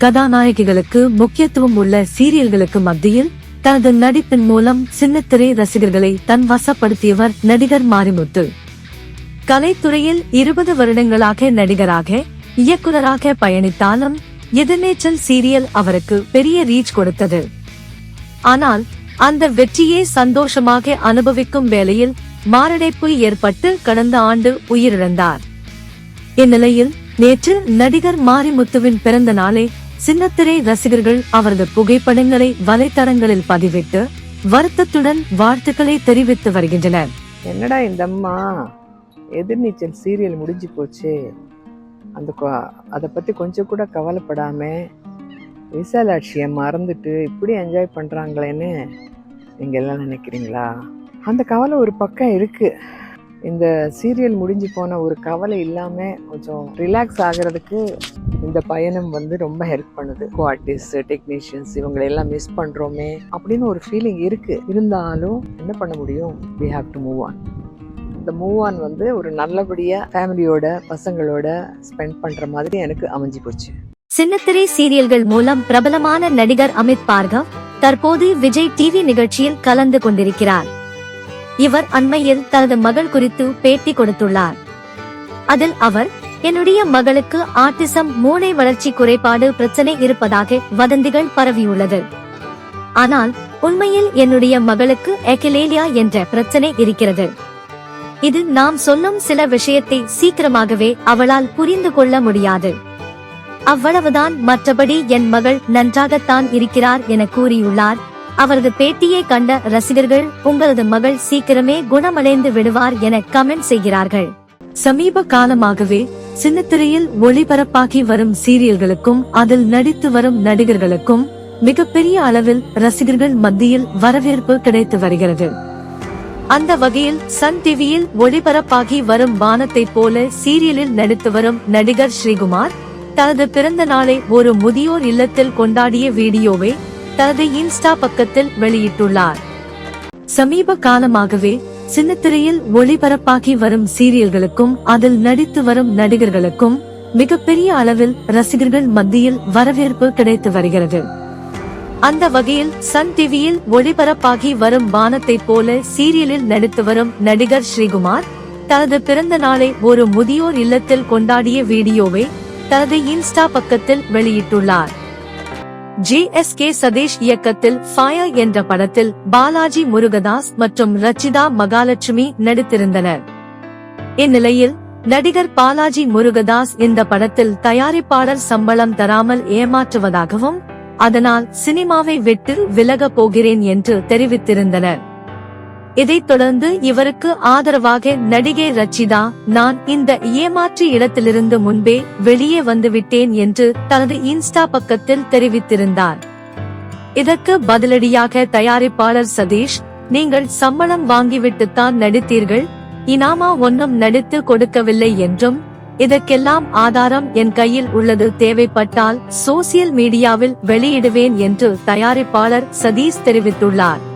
கதாநாயகிகளுக்கு முக்கியத்துவம் உள்ள சீரியல்களுக்கு மத்தியில் தனது நடிப்பின் மூலம் சின்னத்திரை ரசிகர்களை தன் வசப்படுத்தியவர் நடிகர் மாரிமுத்து. கலைத்துறையில் இருபது வருடங்களாக நடிகராக இயக்குநராக பயணித்தாலும் எதிர்நீச்சல் சீரியல் அவருக்கு பெரிய ரீச் கொடுத்தது. ஆனால் அந்த வெற்றியை சந்தோஷமாக அனுபவிக்கும் வேளையில் மாரடைப்பு ஏற்பட்டு கடந்த ஆண்டு உயிரிழந்தார். இந்நிலையில் நேற்று நடிகர் மாரிமுத்துவின் பிறந்த நாளை சின்னத்திரை ரசிகர்கள் அவரது புகைப்படங்களை வலைத்தளங்களில் பதிவிட்டு வருத்தத்துடன் வாழ்த்துக்களை தெரிவித்து வருகின்றனர். என்னடா இந்த அம்மா எதிர்நீச்சல் சீரியல் முடிஞ்சு போச்சு. அந்த அதை பற்றி கொஞ்சம் கூட கவலைப்படாம. விசாலாட்சியை மறந்துட்டு இப்படி என்ஜாய் பண்ணுறாங்களேன்னு நீங்கள் எல்லாம் நினைக்கிறீங்களா? அந்த கவலை ஒரு பக்கம் இருக்குது இந்த சீரியல் முடிஞ்சு போன ஒரு கவலை இல்லாமல் கொஞ்சம் ரிலாக்ஸ் ஆகிறதுக்கு இந்த பயணம் வந்து ரொம்ப ஹெல்ப் பண்ணுது. கோ ஆர்டிஸ்ட் டெக்னீஷியன்ஸ் இவங்களை எல்லாம் மிஸ் பண்ணுறோமே அப்படின்னு ஒரு ஃபீலிங் இருக்குது இருந்தாலும் என்ன பண்ண முடியும்? We have to move on இந்த மூவ் ஆன் வந்து ஒரு நல்லபடியாக ஃபேமிலியோட பசங்களோட ஸ்பெண்ட் பண்ணுற மாதிரி எனக்கு அமைஞ்சு போச்சு. சின்னத்திரை சீரியல்கள் மூலம் பிரபலமான நடிகர் அமித் பார்கவ் தற்போது விஜய் டிவி நிகழ்ச்சியில் கலந்து கொண்டிருக்கிறார். இவர் அண்மையில் தனது மகள் குறித்து பேட்டி கொடுத்துள்ளார். அதில் அவர் என்னுடைய மகளுக்கு ஆட்டிசம் மூளை வளர்ச்சி குறைபாடு பிரச்சனை இருப்பதாக வதந்திகள் பரவியுள்ளது. ஆனால் உண்மையில் என்னுடைய மகளுக்கு எக்கிலேலியா என்ற பிரச்சனை இருக்கிறது. இது நாம் சொல்லும் சில விஷயத்தை சீக்கிரமாகவே அவளால் புரிந்து கொள்ள முடியாது. அவ்வளவுதான் மற்றபடி என் மகள் நன்றாகத்தான் இருக்கிறார் என கூறியுள்ளார் அவரது பேட்டியை கண்ட ரசிகர்கள் உங்களது மகள் சீக்கிரமே குணமடைந்து விடுவார் என கமெண்ட் செய்கிறார்கள். சமீப காலமாகவே சின்னத்திரையில் ஒளிபரப்பாகி வரும் சீரியல்களுக்கும் அதில் நடித்து வரும் நடிகர்களுக்கும் மிகப்பெரிய அளவில் ரசிகர்கள் மத்தியில் வரவேற்பு கிடைத்து வருகிறது. அந்த வகையில் சன் டிவியில் ஒளிபரப்பாகி வரும் வானத்தை போல சீரியலில் நடித்து வரும் நடிகர் ஸ்ரீகுமார் தனது பிறந்த நாளை ஒரு முதியோர் இல்லத்தில் கொண்டாடிய வீடியோவை தனது இன்ஸ்டா பக்கத்தில் வெளியிட்டுள்ளார். சமீப காலமாகவே சின்னத்திரையில் ஒளிபரப்பாகி வரும் சீரியல்களுக்கும் அதில் நடித்து வரும் நடிகர்களுக்கும் மிகப்பெரிய அளவில் ரசிகர்கள் மத்தியில் வரவேற்பு கிடைத்து வருகிறது. அந்த வகையில் சன் டிவியில் ஒளிபரப்பாகி வரும் வானத்தை போல சீரியலில் நடித்து வரும் நடிகர் ஸ்ரீகுமார் தனது பிறந்த நாளை ஒரு முதியோர் இல்லத்தில் கொண்டாடிய வீடியோவை தனது இன்ஸ்டா பக்கத்தில் வெளியிட்டுள்ளார். ஜே எஸ் கே சதீஷ் இயக்கத்தில் ஃபயர் என்ற படத்தில் பாலாஜி முருகதாஸ் மற்றும் ரச்சிதா மகாலட்சுமி நடித்திருந்தனர். இந்நிலையில் நடிகர் பாலாஜி முருகதாஸ் இந்த படத்தில் தயாரிப்பாளர் சம்பளம் தராமல் ஏமாற்றுவதாகவும் அதனால் சினிமாவை விட்டு விலகப் போகிறேன் என்று தெரிவித்திருந்தனர். இதைத் தொடர்ந்து இவருக்கு ஆதரவாக நடிகை ரச்சிதா நான் இந்த ஏமாற்று இடத்திலிருந்து முன்பே வெளியே வந்துவிட்டேன் என்று தனது இன்ஸ்டா பக்கத்தில் தெரிவித்திருந்தார். இதற்கு பதிலடியாக தயாரிப்பாளர் சதீஷ் நீங்கள் சம்பளம் வாங்கிவிட்டுத்தான் நடித்தீர்கள் இனாமா ஒன்னும் நடித்து கொடுக்கவில்லை என்றும் இதற்கெல்லாம் ஆதாரம் என் கையில் உள்ளது தேவைப்பட்டால் சோசியல் மீடியாவில் வெளியிடுவேன் என்று தயாரிப்பாளர் சதீஷ் தெரிவித்துள்ளார்.